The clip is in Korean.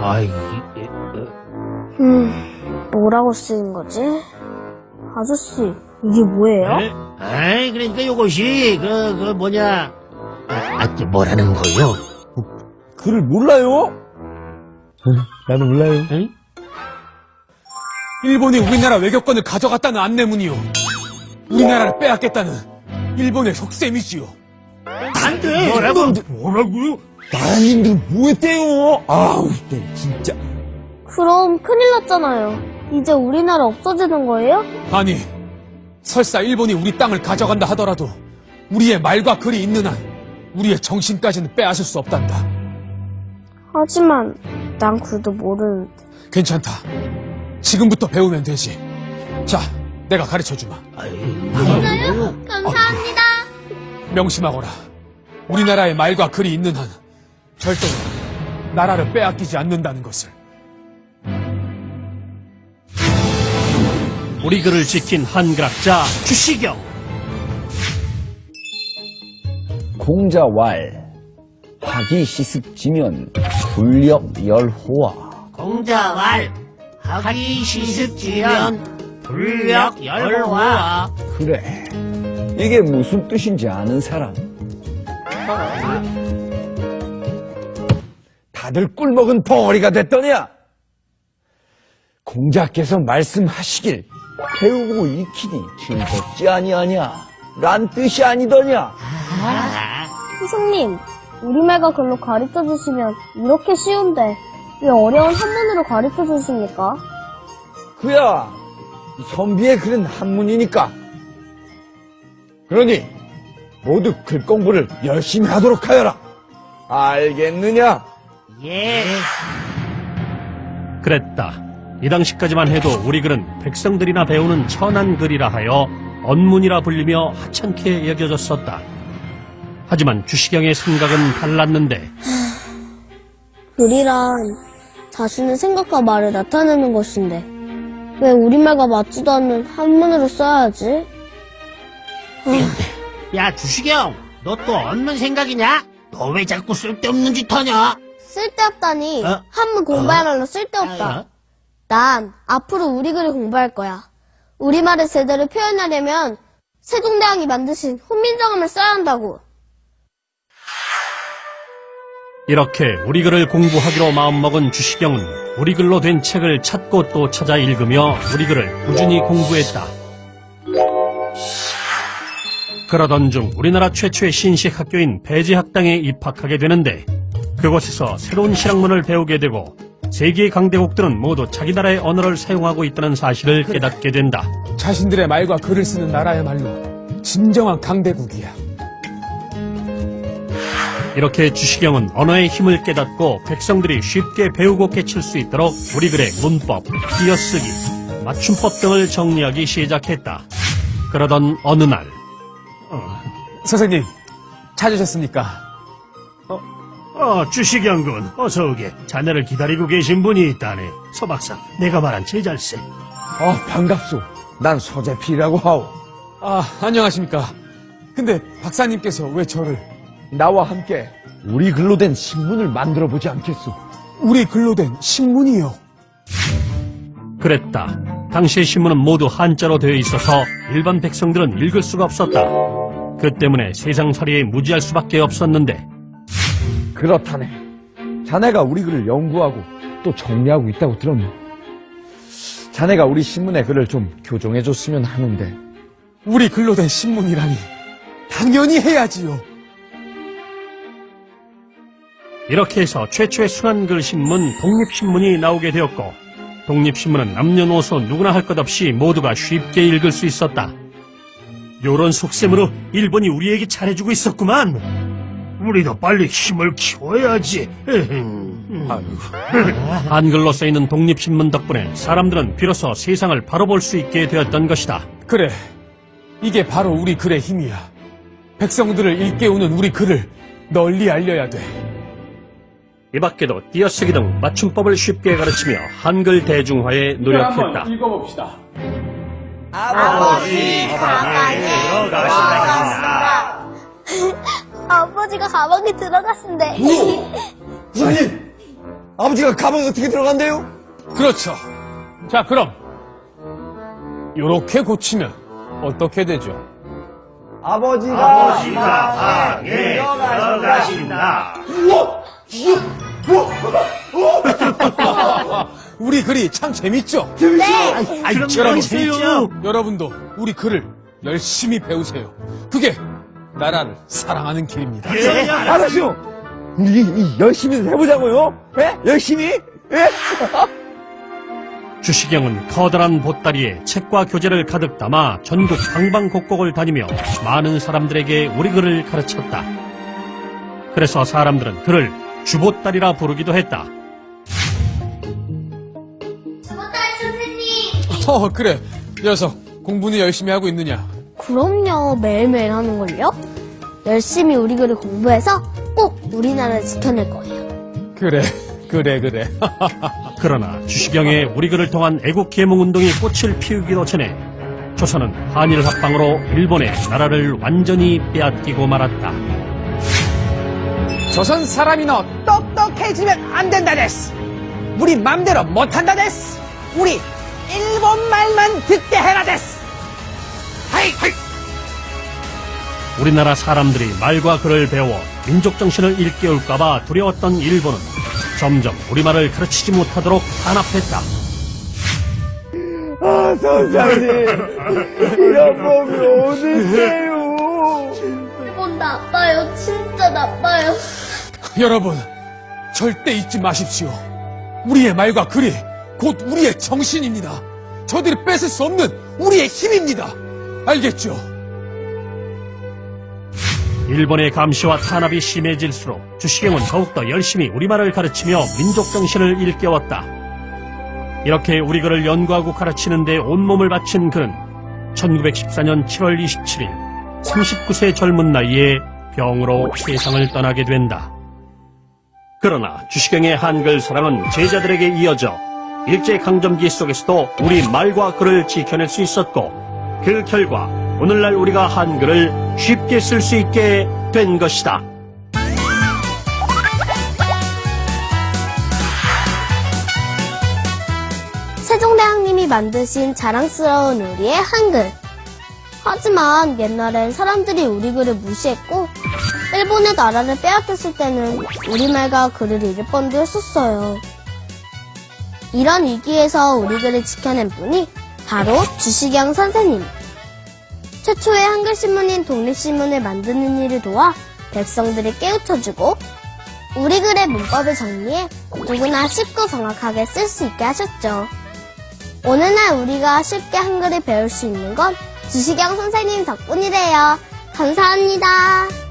아이, 이- 어, 음, 뭐라고 쓰인 거지? 아저씨, 이게 뭐예요? 에? 아이, 그러니까 요것이, 그, 그, 뭐냐. 아, 아, 이게 뭐라는 거요? 글을 몰라요? 나도 몰라요. 응? 일본이 우리나라 외교권을 가져갔다는 안내문이요. 우리나라를 빼앗겠다는 일본의 속셈이지요. 안 돼! 뭐라고? 뭐라고요? 나라님들 뭐했대요? 아우, 네, 진짜. 그럼 큰일 났잖아요. 이제 우리나라 없어지는 거예요? 아니, 설사 일본이 우리 땅을 가져간다 하더라도 우리의 말과 글이 있는 한 우리의 정신까지는 빼앗을 수 없단다. 하지만 난 글도 모르는데. 괜찮다. 지금부터 배우면 되지. 자, 내가 가르쳐 주마. 진짜요? 감사합니다. 명심하거라. 우리나라의 말과 글이 있는 한 절대로 나라를 빼앗기지 않는다는 것을. 우리 글을 지킨 한글학자 주시경. 공자왈. 하기 시습지면 불력 열호와. 공자왈, 하기 시습지면, 불력 열화. 그래. 이게 무슨 뜻인지 아는 사람? 다들 꿀먹은 벙어리가 됐더냐? 공자께서 말씀하시길 배우고 익히니 즐겁지 아니하냐? 란 뜻이 아니더냐? 스승님, 우리말과 글로 가르쳐 주시면 이렇게 쉬운데 왜 어려운 한문으로 가르쳐 주십니까? 그야 선비의 글은 한문이니까. 그러니 모두 글 공부를 열심히 하도록 하여라. 알겠느냐? 예. 그랬다. 이 당시까지만 해도 우리 글은 백성들이나 배우는 천한 글이라 하여 언문이라 불리며 하찮게 여겨졌었다. 하지만 주시경의 생각은 달랐는데 글이란 자신의 생각과 말을 나타내는 것인데 왜 우리말과 맞지도 않는 한문으로 써야지? 야, 주시경, 너 또 얻는 생각이냐? 너 왜 자꾸 쓸데없는 짓 하냐? 쓸데없다니 어? 한문 공부야말로 쓸데없다. 어? 난 앞으로 우리 글을 공부할 거야. 우리말을 제대로 표현하려면 세종대왕이 만드신 훈민정음을 써야 한다고. 이렇게 우리 글을 공부하기로 마음먹은 주시경은 우리 글로 된 책을 찾고 또 찾아 읽으며 우리 글을 꾸준히 공부했다. 그러던 중 우리나라 최초의 신식 학교인 배지학당에 입학하게 되는데 그곳에서 새로운 실학문을 배우게 되고 세계의 강대국들은 모두 자기 나라의 언어를 사용하고 있다는 사실을 깨닫게 된다. 자신들의 말과 글을 쓰는 나라야말로 진정한 강대국이야. 이렇게 주시경은 언어의 힘을 깨닫고 백성들이 쉽게 배우고 깨칠 수 있도록 우리 글의 문법, 띄어쓰기, 맞춤법 등을 정리하기 시작했다. 그러던 어느 날 선생님, 찾으셨습니까? 어, 주시경군, 어서 오게. 자네를 기다리고 계신 분이 있다네. 서박사, 내가 말한 제잘세. 아, 반갑소. 난 서재필이라고 하오. 아, 안녕하십니까. 근데 박사님께서 왜 저를 나와 함께 우리 글로 된 신문을 만들어 보지 않겠소? 우리 글로 된 신문이요? 그랬다. 당시의 신문은 모두 한자로 되어 있어서 일반 백성들은 읽을 수가 없었다. 그 때문에 세상살이에 무지할 수밖에 없었는데 그렇다네. 자네가 우리 글을 연구하고 또 정리하고 있다고 들었네. 자네가 우리 신문의 글을 좀 교정해줬으면 하는데. 우리 글로 된 신문이라니. 당연히 해야지요. 이렇게 해서 최초의 순환글 신문 독립신문이 나오게 되었고 독립신문은 남녀노소 누구나 할 것 없이 모두가 쉽게 읽을 수 있었다. 요런 속셈으로 일본이 우리에게 잘해주고 있었구만. 우리도 빨리 힘을 키워야지. 한글로 써있는 독립신문 덕분에 사람들은 비로소 세상을 바로 볼 수 있게 되었던 것이다. 그래. 이게 바로 우리 글의 힘이야. 백성들을 일깨우는 우리 글을 널리 알려야 돼. 이 밖에도 띄어쓰기 등 맞춤법을 쉽게 가르치며 한글 대중화에 노력했다. 읽어봅시다. 아버지 가 가방에 들어갔는데. 부사님! 아버지가 가방에 어떻게 들어간대요? 그렇죠. 자, 그럼 요렇게 고치면 어떻게 되죠? 아버지가 방에 들어가신다. 우리 글이 참 재밌죠? 아이, 여러분, 재밌죠? 여러분도 우리 글을 열심히 배우세요. 그게 나라를 사랑하는 길입니다. 알았죠? 우리 이- 열심히 해보자고요. 예? 열심히? 예? 주시경은 커다란 보따리에 책과 교재를 가득 담아 전국 방방곡곡을 다니며 많은 사람들에게 우리 글을 가르쳤다. 그래서 사람들은 그를 주보따리라 부르기도 했다. 주보따리 선생님! 어, 그래. 녀석, 공부는 열심히 하고 있느냐? 그럼요, 매일매일 하는걸요? 열심히 우리 글을 공부해서 꼭 우리나라를 지켜낼 거예요. 그래, 그래, 그래. 그러나 주시경의 우리 글을 통한 애국 계몽 운동이 꽃을 피우기도 전에 조선은 한일 합방으로 일본의 나라를 완전히 빼앗기고 말았다. 조선 사람이 너 똑똑해지면 안 된다 데스. 우리 맘대로 못한다 데스. 우리 일본 말만 듣게 해라 데스. 우리나라 사람들이 말과 글을 배워 민족 정신을 일깨울까봐 두려웠던 일본은 점점 우리말을 가르치지 못하도록 탄압했다. 아, 선생님. 이런 법이 어딨어요? 일본 나빠요. 진짜 나빠요. 여러분, 절대 잊지 마십시오. 우리의 말과 글이 곧 우리의 정신입니다. 저들이 뺏을 수 없는 우리의 힘입니다. 알겠죠? 일본의 감시와 탄압이 심해질수록 주시경은 더욱더 열심히 우리말을 가르치며 민족 정신을 일깨웠다. 이렇게 우리 글을 연구하고 가르치는데 온몸을 바친 그는 1914년 7월 27일 39세 젊은 나이에 병으로 세상을 떠나게 된다. 그러나 주시경의 한글 사랑은 제자들에게 이어져 일제강점기 속에서도 우리 말과 글을 지켜낼 수 있었고 그 결과 오늘날 우리가 한글을 쉽게 쓸 수 있게 된 것이다. 세종대왕님이 만드신 자랑스러운 우리의 한글. 하지만 옛날엔 사람들이 우리 글을 무시했고 일본의 나라를 빼앗겼을 때는 우리말과 글을 잃을 뻔도 했었어요. 이런 위기에서 우리 글을 지켜낸 분이 바로 주시경 선생님. 최초의 한글 신문인 독립신문을 만드는 일을 도와 백성들을 깨우쳐주고 우리 글의 문법을 정리해 누구나 쉽고 정확하게 쓸 수 있게 하셨죠. 오늘날 우리가 쉽게 한글을 배울 수 있는 건 주시경 선생님 덕분이래요. 감사합니다.